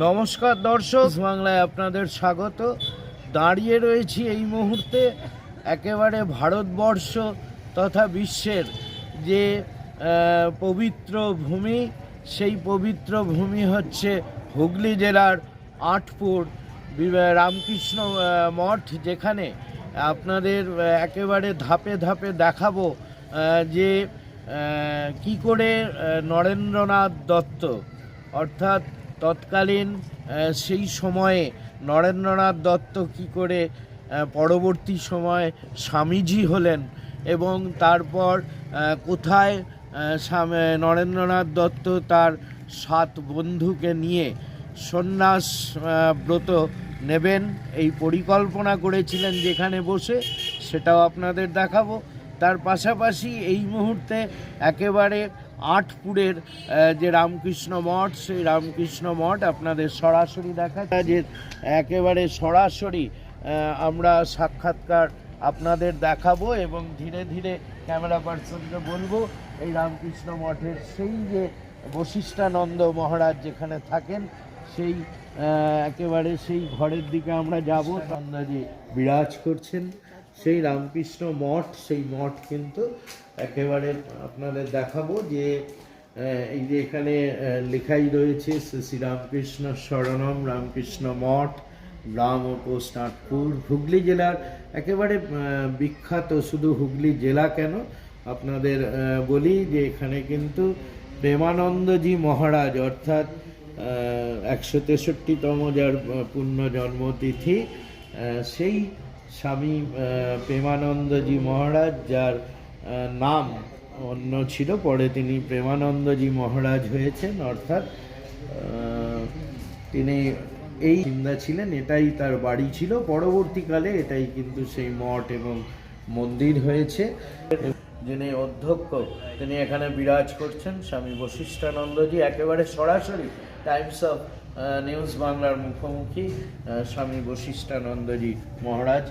নমস্কার দর্শক, বাংলায় আপনাদের স্বাগত। দাঁড়িয়ে রয়েছি এই মুহূর্তে একেবারে ভারতবর্ষ তথা বিশ্বের যে পবিত্র ভূমি, সেই পবিত্র ভূমি হচ্ছে হুগলি জেলার আটপুর রামকৃষ্ণ মঠ, যেখানে আপনাদের একেবারে ধাপে ধাপে দেখাবো যে কি করে নরেন্দ্রনাথ দত্ত, অর্থাৎ তৎকালীন সেই সময়ে নরেন্দ্রনাথ দত্ত কি করে পরবর্তী সময়ে স্বামীজি হলেন এবং তারপর কোথায় নরেন্দ্রনাথ দত্ত তার সাত বন্ধুকে নিয়ে সন্ন্যাস ব্রত নেবেন, এই পরিকল্পনা করেছিলেন যেখানে বসে, সেটাও আপনাদের দেখাবো। তার পাশাপাশি এই মুহূর্তে একেবারে আটপুরের যে রামকৃষ্ণ মঠ, সেই রামকৃষ্ণ মঠ আপনাদের সরাসরি দেখা যে একেবারে সরাসরি আমরা সাক্ষাৎকার আপনাদের দেখাবো এবং ধীরে ধীরে ক্যামেরা পার্সনকে বলব, এই রামকৃষ্ণ মঠের সেই যে বশিষ্ঠানন্দ মহারাজ যেখানে থাকেন, সেই একেবারে সেই ঘরের দিকে আমরা যাব। নন্দাজি বিরাজ করছেন। সেই রামকৃষ্ণ মঠ, সেই মঠ কিন্তু একেবারে আপনাদের দেখাবো যে এই যে এখানে লেখাই রয়েছে শ্রী শ্রী রামকৃষ্ণ শরণম, রামকৃষ্ণ মঠ গ্রাম ও পোস্ট নাগপুর, হুগলি জেলার একেবারে বিখ্যাত শুধু হুগলি জেলা কেন? আপনাদের বলি যে এখানে কিন্তু প্রেমানন্দজি মহারাজ অর্থাৎ একশো তেষট্টিতম যার পূর্ণ জন্মতিথি সেই স্বামী প্রেমানন্দজি মহারাজ, যার নাম অন্য ছিল, পরে তিনি প্রেমানন্দজি মহারাজ হয়েছেন, অর্থাৎ তিনি এই চিন্তা ছিলেন, এটাই তার বাড়ি ছিল। পরবর্তীকালে এটাই কিন্তু সেই মঠ এবং মন্দির হয়েছে। যিনি অধ্যক্ষ, তিনি এখানে বিরাজ করছেন, স্বামী বশিষ্ঠানন্দজি একেবারে সরাসরি টাইমস অফ নিউজ বাংলার মুখোমুখি Swami Vashishthanandaji Maharaj.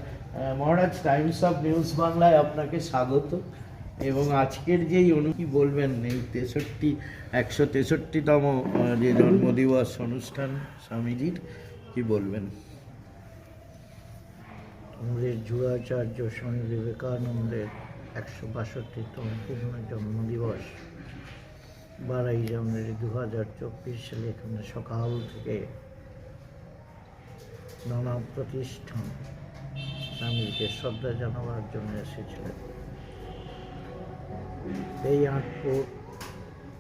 Maharaj Times of News বাংলায় আপনাকে স্বাগত। এবং আজকের যেই অনু, কি বলবেন, এই তেষট্টি, একশো তেষট্টিতম যে জন্মদিবস অনুষ্ঠান স্বামীজির, কি বলবেন? আমাদের যুগাচার্য স্বামী বিবেকানন্দের একশো বাষট্টিতম পূর্ণ জন্মদিবস। বারোই জানুয়ারি দু হাজার চব্বিশ সালে এখানে সকাল থেকে নানা প্রতিষ্ঠান স্বামীকে শ্রদ্ধা জানাবার জন্য এসেছিলেন। এই আটপুর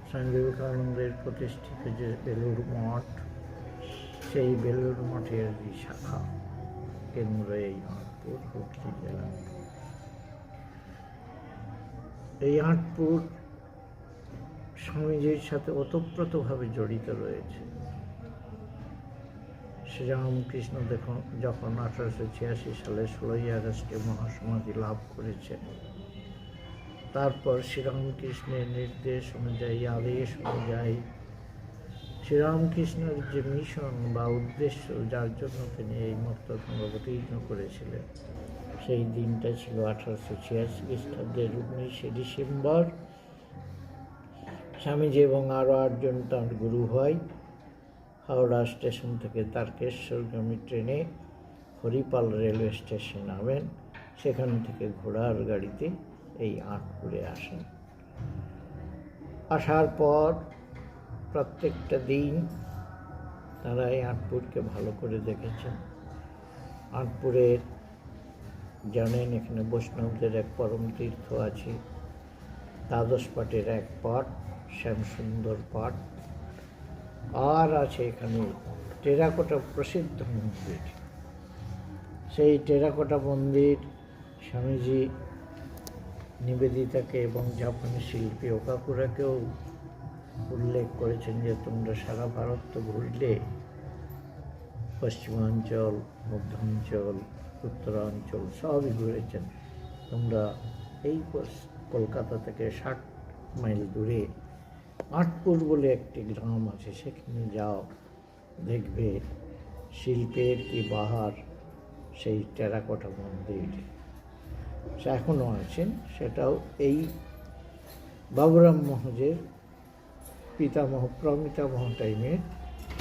স্বামী বিবেকানন্দের প্রতিষ্ঠিত যে বেলুর মঠ, সেই বেলুর মঠের যে শাখা কেন্দ্র এই আটপুর, হুগলি জেলা। এই আটপুর স্বামীজির সাথে ওতপ্রোতভাবে জড়িত রয়েছে। শ্রীরামকৃষ্ণ দেখুন, যখন আঠারোশো ছিয়াশি সালে ষোলোই আগস্টে মহাসমাধি লাভ করেছে তারপর শ্রীরামকৃষ্ণের নির্দেশ অনুযায়ী, আদেশ অনুযায়ী শ্রীরামকৃষ্ণের যে মিশন বা উদ্দেশ্য, যার জন্য তিনি এই মর্তদণ্ড অবতীর্ণ করেছিলেন, সেই দিনটা ছিল আঠারোশো ছিয়াশি খ্রিস্টাব্দের উনিশে ডিসেম্বর। স্বামীজি এবং আরও আটজন তাঁর গুরু হয়। হাওড়া স্টেশন থেকে তারকেশ্বরগামী ট্রেনে হরিপাল রেলওয়ে স্টেশন নামেন। সেখান থেকে ঘোড়ার গাড়িতে এই আটপুরে আসেন। আসার পর প্রত্যেকটা দিন তারা এই আটপুরকে ভালো করে দেখেছেন। আটপুরের জানেন, এখানে বৈষ্ণবদের এক পরম তীর্থ আছে। দ্বাদশ পাটের এক পাট শ্যামসুন্দর পাট আর আছে এখানে টেরাকোটা প্রসিদ্ধ মন্দির। সেই টেরাকোটা মন্দির স্বামীজি নিবেদিতাকে এবং জাপানি শিল্পী ওকাকুরাকেও উল্লেখ করেছেন যে, তোমরা সারা ভারত তো ঘুরলে পশ্চিমাঞ্চল, মধ্যাঞ্চল, উত্তরাঞ্চল সবই ঘুরেছেন। তোমরা এই কলকাতা থেকে ষাট মাইল দূরে আটপুর বলে একটি গ্রাম আছে। সেখানে যাও, দেখবে শিল্পের কি বাহার, সেই টেরাকোটা মন্দির। এখনও আছেন, সেটাও এই বাবুরাম মহাজের পিতামহ প্রমিতামহ টাইমের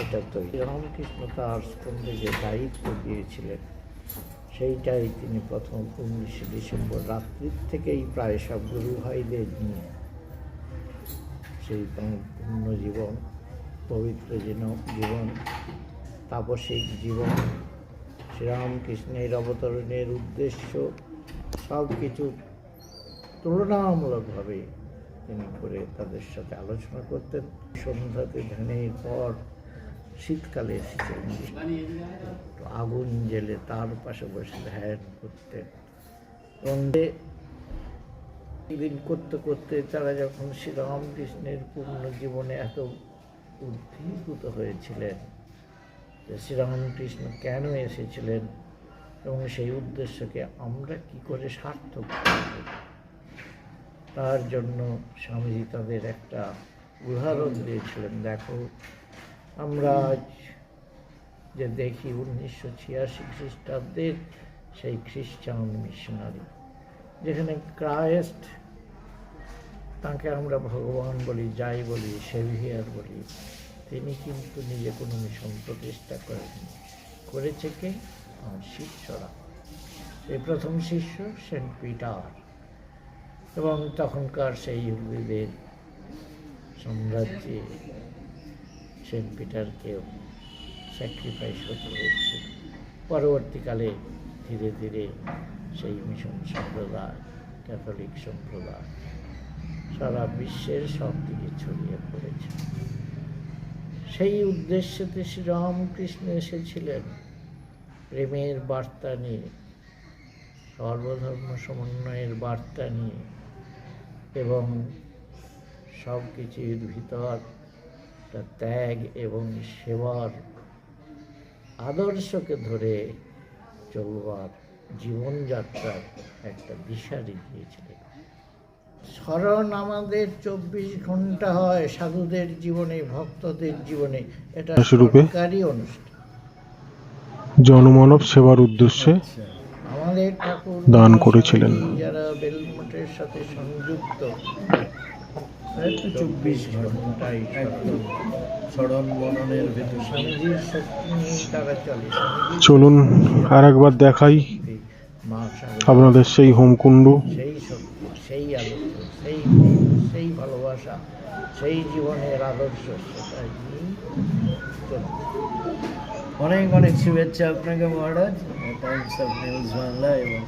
এটা তৈরি। রামকৃষ্ণ তার স্কন্ধে যে দায়িত্ব দিয়েছিলেন সেইটাই তিনি প্রথম উনিশে ডিসেম্বর রাত্রির থেকেই প্রায় সব গুরু ভাইদের নিয়ে সেই পূর্ণ জীবন, পবিত্র জীবন, তাপসিক জীবন, শ্রীরামকৃষ্ণের অবতরণের উদ্দেশ্য সব কিছু তুলনামূলকভাবে তিনি করে তাদের সাথে আলোচনা করতেন। সন্ধ্যাতে ধ্যানের পর শীতকালে এসেছিলেন একটু আগুন জেলে তার পাশে বসে ধ্যান করতেন এবং দিন করতে করতে তারা যখন শ্রীরামকৃষ্ণের পূর্ণ জীবনে এত উদ্দীপুত হয়েছিলেন যে শ্রীরামকৃষ্ণ কেন এসেছিলেন এবং সেই উদ্দেশ্যকে আমরা কি করে সার্থক তার জন্য স্বামীজি তাদের একটা উদাহরণ দিয়েছিলেন, দেখো আমরা আজ যে দেখি উনিশশো ছিয়াশি খ্রিস্টাব্দের সেই খ্রিস্টান মিশনারি, যেখানে ক্রাইস্ট তাকে আমরা ভগবান বলি, যাই বলি, সেভিয়ার বলি, তিনি কিন্তু নিজে কোনো মিশন প্রতিষ্ঠা করেননি। করেছে কে? আমার শিষ্যরা। এই প্রথম শিষ্য সেন্ট পিটার। এবং তখনকার সেই ইহুদিদের সাম্রাজ্যে সেন্ট পিটারকেও স্যাক্রিফাইস হতে হয়েছিল পরবর্তীকালে ধীরে ধীরে সেই মিশন সম্প্রদায় ক্যাথলিক সম্প্রদায়, সারা বিশ্বের সব দিকে ছড়িয়ে পড়েছে। সেই উদ্দেশ্যে শ্রীরামকৃষ্ণ এসেছিলেন। প্রেমের বার্তা নিয়ে, সর্বধর্ম সমন্বয়ের বার্তা নিয়ে এবং সব কিছুর ভিতর একটা ত্যাগ এবং সেবার আদর্শকে ধরে চলবার জীবনযাত্রার একটা দিশা দেখিয়েছিলেন স্মরণ আমাদের চব্বিশ ঘণ্টা হয় সাধুদের জীবনে ভক্তদের জীবনে এটা? সরকারি অনুষ্ঠান জনমানব সেবার উদ্দেশ্যে আমাদের ঠাকুর দান করেছিলেন। যারা বেলমঠের সাথে সংযুক্ত চব্বিশ একদম ভেতর। স্বামীজির চলে। চলুন আর একবার দেখাই আপনাদের সেই হোমকুণ্ড। সেই সেই সেই সেই ভালোবাসা সেই জীবনের আদর্শ সেটা অনেক অনেক শুভেচ্ছা আপনাকে Maharaj. Times of News Bangla এবং